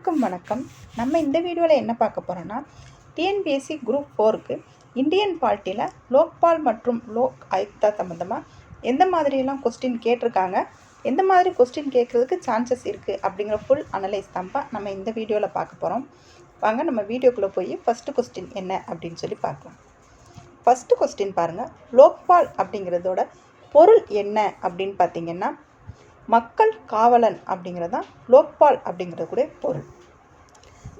அனைவருக்கும் வணக்கம். நம்ம இந்த வீடியோவில் என்ன பார்க்க போகிறோன்னா டிஎன்பிஎஸ்சி குரூப் ஃபோருக்கு இந்தியன் பால்ட்டியில் லோக்பால் மற்றும் லோக் ஆயுக்தா சம்மந்தமாக எந்த மாதிரியெல்லாம் கொஸ்டின் கேட்டிருக்காங்க எந்த மாதிரி கொஸ்டின் கேட்குறதுக்கு சான்சஸ் இருக்குது அப்படிங்கிற ஃபுல் அனலைஸ் தான்ப்பா நம்ம இந்த வீடியோவில் பார்க்க போகிறோம் வாங்க நம்ம வீடியோக்குள்ளே போய் ஃபஸ்ட்டு கொஸ்டின் என்ன அப்படின்னு சொல்லி பார்க்கலாம். ஃபஸ்ட்டு கொஸ்டின் பாருங்கள் லோக்பால் அப்படிங்கிறதோட பொருள் என்ன அப்படின்னு பார்த்தீங்கன்னா மக்கள் காவலன் அப்படிங்கிறது தான் லோக்பால் அப்படிங்கிறது கூட பொருள்.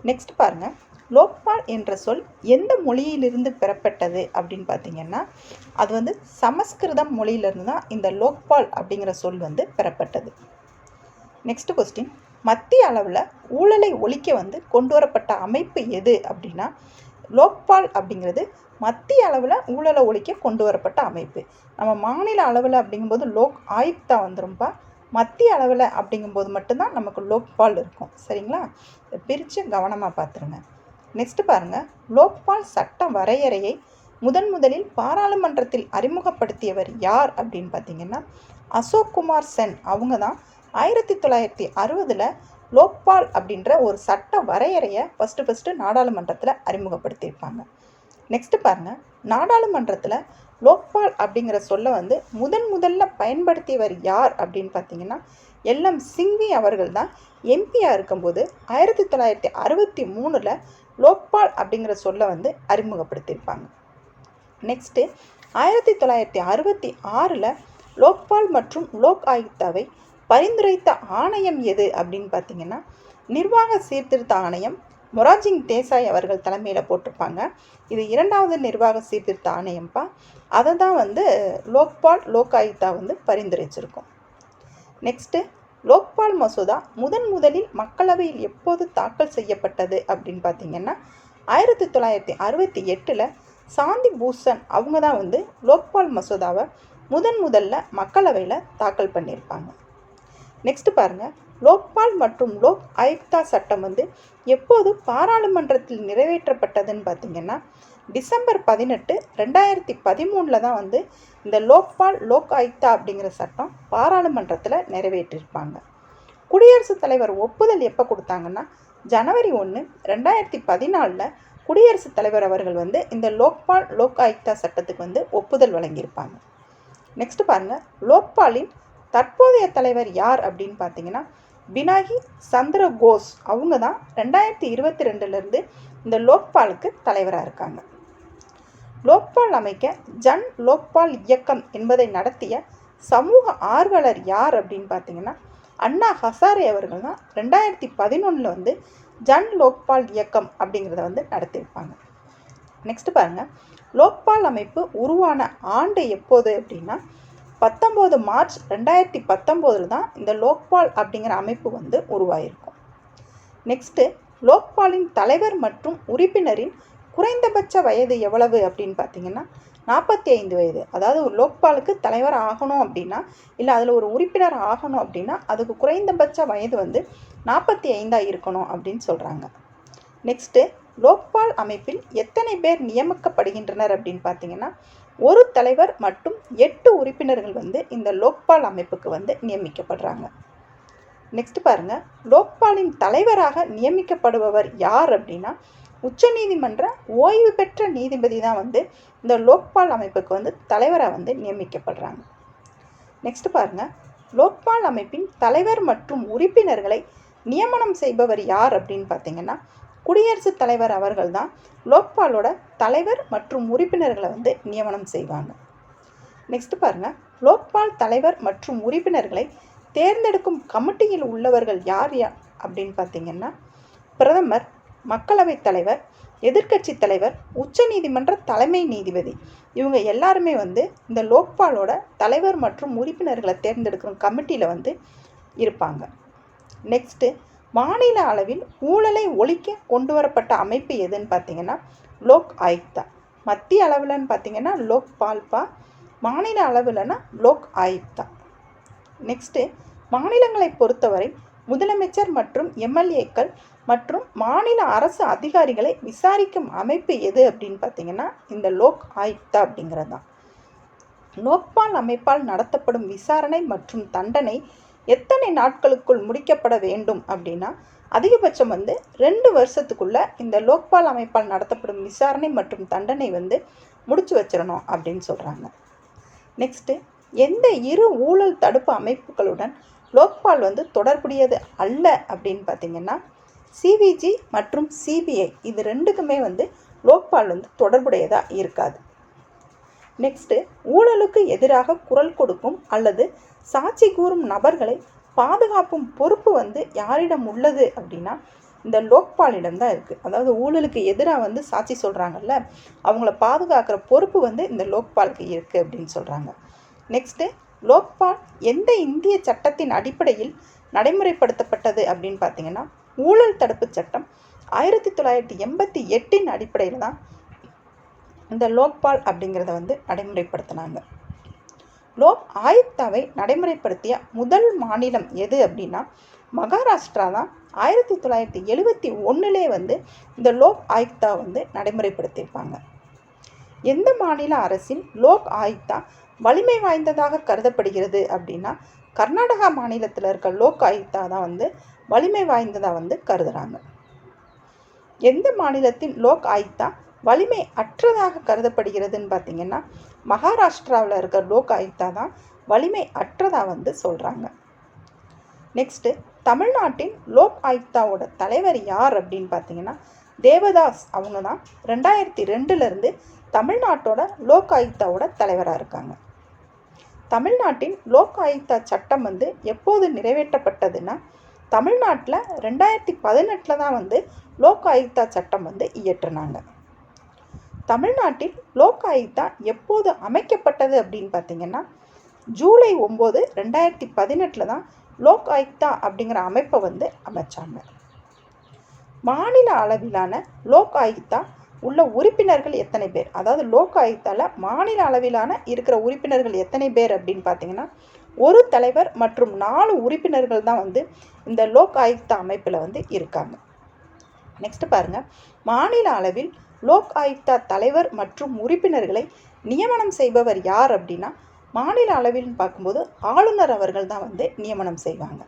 நெக்ஸ்ட் பாருங்கள் லோக்பால் என்ற சொல் எந்த மொழியிலிருந்து பெறப்பட்டது அப்படின்னு பார்த்தீங்கன்னா அது வந்து சமஸ்கிருதம் மொழியிலிருந்து தான் இந்த லோக்பால் அப்படிங்கிற சொல் வந்து பெறப்பட்டது. நெக்ஸ்ட் கொஸ்டின் மத்திய அளவில் ஊழலை ஒழிக்க வந்து கொண்டு வரப்பட்ட அமைப்பு எது அப்படின்னா லோக்பால் அப்படிங்கிறது மத்திய அளவில் ஊழலை ஒழிக்க கொண்டு வரப்பட்ட அமைப்பு. நம்ம மாநில அளவில் அப்படிங்கும்போது லோக் ஆயுக்தா வந்துரும்பா மத்திய அளவில் அப்படிங்கும்போது மட்டும்தான் நமக்கு லோக்பால் இருக்கும். சரிங்களா? பிரித்து கவனமாக பார்த்துருங்க நெக்ஸ்ட் பாருங்கள் லோக்பால் சட்ட வரையறையை முதன் முதலில் பாராளுமன்றத்தில் அறிமுகப்படுத்தியவர் யார் அப்படின்னு பார்த்தீங்கன்னா அசோக் குமார் சென். அவங்க தான் ஆயிரத்தி தொள்ளாயிரத்தி அறுபதில் லோக்பால் அப்படின்ற ஒரு சட்ட வரையறையை ஃபஸ்ட்டு ஃபஸ்ட்டு நாடாளுமன்றத்தில் அறிமுகப்படுத்தியிருப்பாங்க. நெக்ஸ்ட்டு பாருங்கள் நாடாளுமன்றத்தில் லோக்பால் அப்படிங்கிற சொல்ல வந்து முதன் முதல்ல பயன்படுத்தியவர் யார் அப்படின்னு பார்த்தீங்கன்னா எல்எம் சிங்வி அவர்கள் தான். எம்பியாக இருக்கும்போது ஆயிரத்தி தொள்ளாயிரத்தி அறுபத்தி மூணில் லோக்பால் அப்படிங்கிற சொல்ல வந்து அறிமுகப்படுத்தியிருப்பாங்க. நெக்ஸ்ட்டு ஆயிரத்தி தொள்ளாயிரத்தி அறுபத்தி ஆறில் லோக்பால் மற்றும் லோக் ஆயுக்தாவை பரிந்துரைத்த ஆணையம் எது அப்படின்னு பார்த்தீங்கன்னா நிர்வாக சீர்திருத்த ஆணையம் மொராஜிங் தேசாய் அவர்கள் தலைமையில் போட்டிருப்பாங்க. இது இரண்டாவது நிர்வாக சீர்திருத்த ஆணையம்ப்பா. அதை தான் வந்து லோக்பால் லோகாயுக்தா வந்து பரிந்துரைச்சிருக்கும். நெக்ஸ்ட்டு லோக்பால் மசோதா முதன் முதலில் மக்களவையில் எப்போது தாக்கல் செய்யப்பட்டது அப்படின்னு பார்த்தீங்கன்னா ஆயிரத்தி தொள்ளாயிரத்தி அறுபத்தி எட்டில் சாந்தி பூசன் அவங்க தான் வந்து லோக்பால் மசோதாவை முதன் முதல்ல மக்களவையில் தாக்கல் பண்ணியிருப்பாங்க. நெக்ஸ்ட் பாருங்கள் லோக்பால் மற்றும் லோக் ஆயுக்தா சட்டம் வந்து எப்போது பாராளுமன்றத்தில் நிறைவேற்றப்பட்டதுன்னு பார்த்தீங்கன்னா டிசம்பர் பதினெட்டு ரெண்டாயிரத்தி பதிமூணில் தான் வந்து இந்த லோக்பால் லோக் ஆயுக்தா அப்படிங்கிற சட்டம் பாராளுமன்றத்தில் நிறைவேற்றிருப்பாங்க. குடியரசுத் தலைவர் ஒப்புதல் எப்போ கொடுத்தாங்கன்னா ஜனவரி ஒன்று ரெண்டாயிரத்தி பதினாலில் குடியரசுத் தலைவர் அவர்கள் வந்து இந்த லோக்பால் லோக் ஆயுக்தா சட்டத்துக்கு வந்து ஒப்புதல் வழங்கியிருப்பாங்க. நெக்ஸ்ட் பாருங்கள் லோக்பாலின் தற்போதைய தலைவர் யார் அப்படின்னு பார்த்தீங்கன்னா பினாகி சந்திர கோஸ் அவங்க தான் ரெண்டாயிரத்தி இருபத்தி ரெண்டுலேருந்து இந்த லோக்பாலுக்கு தலைவராக இருக்காங்க. லோக்பால் அமைக்க ஜன் லோக்பால் இயக்கம் என்பதை நடத்திய சமூக ஆர்வலர் யார் அப்படின்னு பார்த்தீங்கன்னா அண்ணா ஹசாரே அவர்கள் தான் ரெண்டாயிரத்தி பதினொன்றில் வந்து ஜன் லோக்பால் இயக்கம் அப்படிங்கிறத வந்து நடத்தியிருப்பாங்க. நெக்ஸ்ட் பாருங்கள் லோக்பால் அமைப்பு உருவான ஆண்டு எப்போது அப்படின்னா பத்தொம்போது மார்ச் ரெண்டாயிரத்தி பத்தொம்போதில் தான் இந்த லோக்பால் அப்படிங்கிற அமைப்பு வந்து உருவாயிருக்கும். நெக்ஸ்ட்டு லோக்பாலின் தலைவர் மற்றும் உறுப்பினரின் குறைந்தபட்ச வயது எவ்வளவு அப்படின்னு பார்த்தீங்கன்னா நாற்பத்தி ஐந்து வயது. அதாவது ஒரு லோக்பாலுக்கு தலைவர் ஆகணும் அப்படின்னா இல்லை அதில் ஒரு உறுப்பினர் ஆகணும் அப்படின்னா அதுக்கு குறைந்தபட்ச வயது வந்து நாற்பத்தி ஐந்தாக இருக்கணும் அப்படின்னு சொல்கிறாங்க நெக்ஸ்ட்டு லோக்பால் அமைப்பில் எத்தனை பேர் நியமிக்கப்படுகின்றனர் அப்படின்னு பார்த்தீங்கன்னா ஒரு தலைவர் மற்றும் எட்டு உறுப்பினர்கள் வந்து இந்த லோக்பால் அமைப்புக்கு வந்து நியமிக்கப்படுறாங்க. நெக்ஸ்ட் பாருங்க. லோக்பாலின் தலைவராக நியமிக்கப்படுபவர் யார் அப்படின்னா உச்சநீதிமன்ற ஓய்வு பெற்ற நீதிபதி தான் வந்து இந்த லோக்பால் அமைப்புக்கு வந்து தலைவராக வந்து நியமிக்கப்படுறாங்க. நெக்ஸ்ட் பாருங்க. லோக்பால் அமைப்பின் தலைவர் மற்றும் உறுப்பினர்களை நியமனம் செய்பவர் யார் அப்படின்னு பார்த்தீங்கன்னா குடியரசுத் தலைவர் அவர்கள் தான் லோக்பாலோட தலைவர் மற்றும் உறுப்பினர்களை வந்து நியமனம் செய்வாங்க. நெக்ஸ்ட் பாருங்கள் லோக்பால் தலைவர் மற்றும் உறுப்பினர்களை தேர்ந்தெடுக்கும் கமிட்டியில் உள்ளவர்கள் யார் யார் அப்படின்னு பார்த்தீங்கன்னா பிரதமர் மக்களவைத் தலைவர் எதிர்க்கட்சி தலைவர் உச்சநீதிமன்ற தலைமை நீதிபதி. இவங்க எல்லாருமே வந்து இந்த லோக்பாலோட தலைவர் மற்றும் உறுப்பினர்களை தேர்ந்தெடுக்கிற கமிட்டியில் வந்து இருப்பாங்க. நெக்ஸ்ட்டு மாநில அளவில் ஊழலை ஒழிக்க கொண்டு வரப்பட்ட அமைப்பு எதுன்னு பார்த்தீங்கன்னா லோக் ஆயுக்தா. மத்திய அளவில்னு பார்த்தீங்கன்னா லோக் பால்பா மாநில அளவில்னா லோக் ஆயுக்தா. நெக்ஸ்ட்டு மாநிலங்களை பொறுத்தவரை முதலமைச்சர் மற்றும் எம்எல்ஏக்கள் மற்றும் மாநில அரசு அதிகாரிகளை விசாரிக்கும் அமைப்பு எது அப்படின்னு பார்த்தீங்கன்னா இந்த லோக் ஆயுக்தா அப்படிங்கிறது தான் லோக்பால் அமைப்பால் நடத்தப்படும் விசாரணை மற்றும் தண்டனை எத்தனை நாட்களுக்குள் முடிக்கப்பட வேண்டும் அப்படின்னா அதிகபட்சம் வந்து ரெண்டு வருஷத்துக்குள்ள இந்த லோக்பால் அமைப்பால் நடத்தப்படும் விசாரணை மற்றும் தண்டனை வந்து முடிச்சு வச்சிடணும் அப்படின்னு சொல்கிறாங்க நெக்ஸ்ட்டு எந்த இரு ஊழல் தடுப்பு அமைப்புகளுடன் லோக்பால் வந்து தொடர்புடையது அல்ல அப்படின்னு பார்த்தீங்கன்னா சிவிஜி மற்றும் சிபிஐ இது ரெண்டுக்குமே வந்து லோக்பால் வந்து தொடர்புடையதாக இருக்காது. நெக்ஸ்ட்டு ஊழலுக்கு எதிராக குரல் கொடுக்கும் அல்லது சாட்சி கூறும் நபர்களை பாதுகாப்பும் பொறுப்பு வந்து யாரிடம் உள்ளது அப்படின்னா இந்த லோக்பாலிடம் தான் இருக்குது அதாவது ஊழலுக்கு எதிராக வந்து சாட்சி சொல்கிறாங்கல்ல அவங்கள பாதுகாக்கிற பொறுப்பு வந்து இந்த லோக்பாலுக்கு இருக்குது அப்படின்னு சொல்கிறாங்க நெக்ஸ்ட்டு லோக்பால் எந்த இந்திய சட்டத்தின் அடிப்படையில் நடைமுறைப்படுத்தப்பட்டது அப்படின்னு பார்த்தீங்கன்னா ஊழல் தடுப்பு சட்டம் ஆயிரத்தி தொள்ளாயிரத்தி எண்பத்தி எட்டின் அடிப்படையில் தான் இந்த லோக்பால் அப்படிங்கிறத வந்து நடைமுறைப்படுத்தினாங்க. லோக் ஆயுக்தாவை நடைமுறைப்படுத்திய முதல் மாநிலம் எது அப்படின்னா மகாராஷ்டிரா தான். ஆயிரத்தி தொள்ளாயிரத்தி எழுபத்தி ஒன்றுலே வந்து இந்த லோக் ஆயுக்தா வந்து நடைமுறைப்படுத்தியிருப்பாங்க. எந்த மாநில அரசின் லோக் ஆயுக்தா வலிமை வாய்ந்ததாக கருதப்படுகிறது அப்படின்னா கர்நாடகா மாநிலத்தில் இருக்க லோக் ஆயுக்தா தான் வந்து வலிமை வாய்ந்ததாக வந்து கருதுகிறாங்க எந்த மாநிலத்தின் லோக் ஆயுக்தா வலிமை அற்றதாக கருதப்படுகிறதுன்னு பார்த்தீங்கன்னா மகாராஷ்டிராவில் இருக்கிற லோக் ஆயுக்தா தான் வலிமை அற்றதாக வந்து சொல்கிறாங்க நெக்ஸ்ட்டு தமிழ்நாட்டின் லோக் ஆயுக்தாவோட தலைவர் யார் அப்படின்னு பார்த்தீங்கன்னா தேவதாஸ் அவங்க தான் ரெண்டாயிரத்தி ரெண்டுலேருந்து தமிழ்நாட்டோட லோக் ஆயுக்தாவோட தலைவராக இருக்காங்க. தமிழ்நாட்டின் லோக் ஆயுக்தா சட்டம் வந்து எப்போது நிறைவேற்றப்பட்டதுன்னா தமிழ்நாட்டில் ரெண்டாயிரத்தி பதினெட்டில் தான் வந்து லோக் ஆயுக்தா சட்டம் வந்து இயற்றினாங்க. தமிழ்நாட்டில் லோக் ஆயுக்தா எப்போது அமைக்கப்பட்டது அப்படின்னு பார்த்தீங்கன்னா ஜூலை ஒம்பது ரெண்டாயிரத்தி பதினெட்டில் தான் லோக் ஆயுக்தா அப்படிங்கிற அமைப்பை வந்து அமைச்சாங்க. மாநில அளவிலான லோக் ஆயுக்தா உள்ள உறுப்பினர்கள் எத்தனை பேர்? அதாவது லோக் ஆயுக்தாவில் மாநில அளவிலான இருக்கிற உறுப்பினர்கள் எத்தனை பேர் அப்படின்னு பார்த்தீங்கன்னா ஒரு தலைவர் மற்றும் நாலு உறுப்பினர்கள் தான் வந்து இந்த லோக் ஆயுக்தா அமைப்பில் வந்து இருக்காங்க. நெக்ஸ்ட் பாருங்கள் மாநில அளவில் லோக் ஆயுக்தா தலைவர் மற்றும் உறுப்பினர்களை நியமனம் செய்பவர் யார் அப்படின்னா மாநில அளவில்னு பார்க்கும்போது ஆளுநர் அவர்கள் தான் வந்து நியமனம் செய்வாங்க.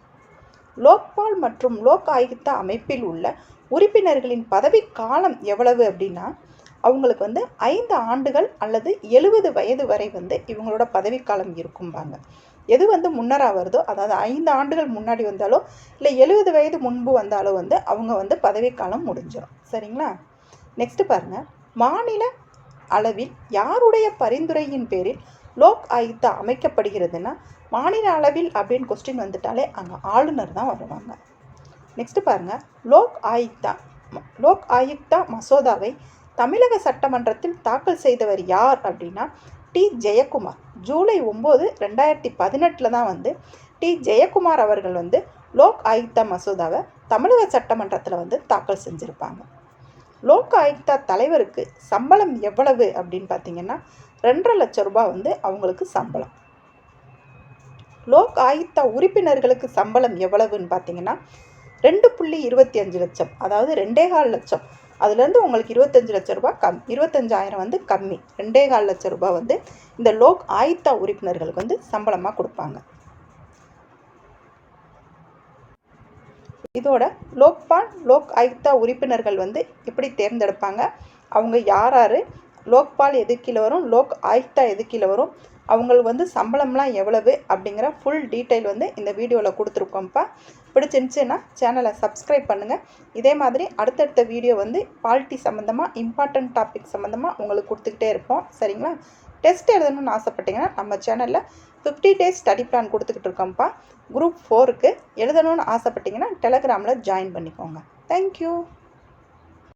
லோக்பால் மற்றும் லோக் ஆயுக்தா அமைப்பில் உள்ள உறுப்பினர்களின் பதவி காலம் எவ்வளவு அப்படின்னா அவங்களுக்கு வந்து ஐந்து ஆண்டுகள் அல்லது எழுபது வயது வரை வந்து இவங்களோட பதவிக்காலம் இருக்கும்பாங்க. எது வந்து முன்னராக வருதோ அதாவது ஐந்து ஆண்டுகள் முன்னாடி வந்தாலோ இல்லை எழுபது வயது முன்பு வந்தாலோ வந்து அவங்க வந்து பதவிக்காலம் முடிஞ்சிடும் சரிங்களா? நெக்ஸ்ட்டு பாருங்கள் மாநில அளவில் யாருடைய பரிந்துரையின் பேரில் லோக் ஆயுக்தா அமைக்கப்படுகிறதுனா மாநில அளவில் அப்படின்னு கொஸ்டின் வந்துட்டாலே அங்கே ஆளுநர் தான் வருவாங்க. நெக்ஸ்ட்டு பாருங்கள் லோக் ஆயுக்தா லோக் ஆயுக்தா மசோதாவை தமிழக சட்டமன்றத்தில் தாக்கல் செய்தவர் யார் அப்படின்னா டி ஜெயக்குமார். ஜூலை ஒம்பது ரெண்டாயிரத்தி பதினெட்டில் தான் வந்து டி ஜெயக்குமார் அவர்கள் வந்து லோக் ஆயுக்தா மசோதாவை தமிழக சட்டமன்றத்தில் வந்து தாக்கல் செஞ்சுருப்பாங்க. லோக் ஆயுக்தா தலைவருக்கு சம்பளம் எவ்வளவு அப்படின்னு பார்த்தீங்கன்னா ரெண்டரை லட்சம் ரூபாய் வந்து அவங்களுக்கு சம்பளம். லோக் ஆயுக்தா உறுப்பினர்களுக்கு சம்பளம் எவ்வளவுன்னு பார்த்தீங்கன்னா ரெண்டு புள்ளி இருபத்தி அஞ்சு லட்சம் அதாவது ரெண்டே கால் லட்சம். அதுலேருந்து உங்களுக்கு இருபத்தஞ்சு லட்ச ரூபாய் கம் இருபத்தஞ்சாயிரம் வந்து கம்மி. ரெண்டே கால் லட்ச ரூபாய் வந்து இந்த லோக் ஆயுக்தா உறுப்பினர்களுக்கு வந்து சம்பளமாக கொடுப்பாங்க. இதோட லோக்பால் லோக் ஆயுக்தா உறுப்பினர்கள் வந்து எப்படி தேர்ந்தெடுப்பாங்க? அவங்க யார் யார்? லோக்பால் எது கீழே வரும்? லோக் ஆயுக்தா எது கீழே வரும்? அவங்களுக்கு வந்து சம்பளம்லாம் எவ்வளவு அப்படிங்கிற ஃபுல் டீட்டெயில் வந்து இந்த வீடியோவில் கொடுத்துருக்கோம்ப்பா. பிடிச்சிருந்துச்சுன்னா சேனலை சப்ஸ்கிரைப் பண்ணுங்கள் இதே மாதிரி அடுத்தடுத்த வீடியோ வந்து பாலிட்டி சம்மந்தமாக இம்பார்ட்டண்ட் டாபிக் சம்மந்தமாக உங்களுக்கு கொடுத்துக்கிட்டே இருப்போம். சரிங்களா? டெஸ்ட் எழுதணும்னு ஆசைப்பட்டீங்கன்னா நம்ம சேனலில் ஃபிஃப்டி டேஸ் ஸ்டடி பிளான் கொடுத்துக்கிட்டு இருக்கோம்ப்பா. குரூப் ஃபோருக்கு எழுதணும்னு ஆசைப்பட்டீங்கன்னா டெலகிராமில் ஜாயின் பண்ணிக்கோங்க. தேங்க்யூ